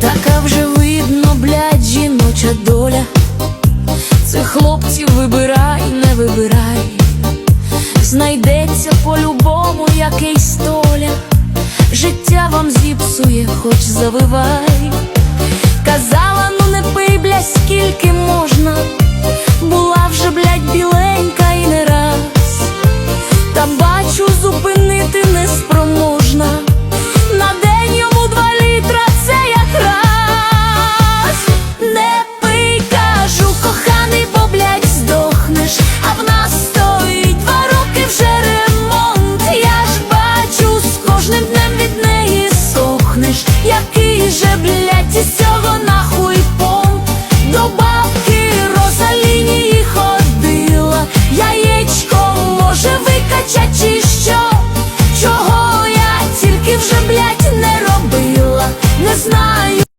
така вже видно, блядь, жіноча доля. Цих хлопців вибирай, не вибирай, знайдеться по-любому якийсь столя, життя вам зіпсує, хоч завивай. Казала, ну не пий, блядь, скільки можна, була вже, блядь, біленька і не раз, там бачу, зупинити неспроможна який же бля.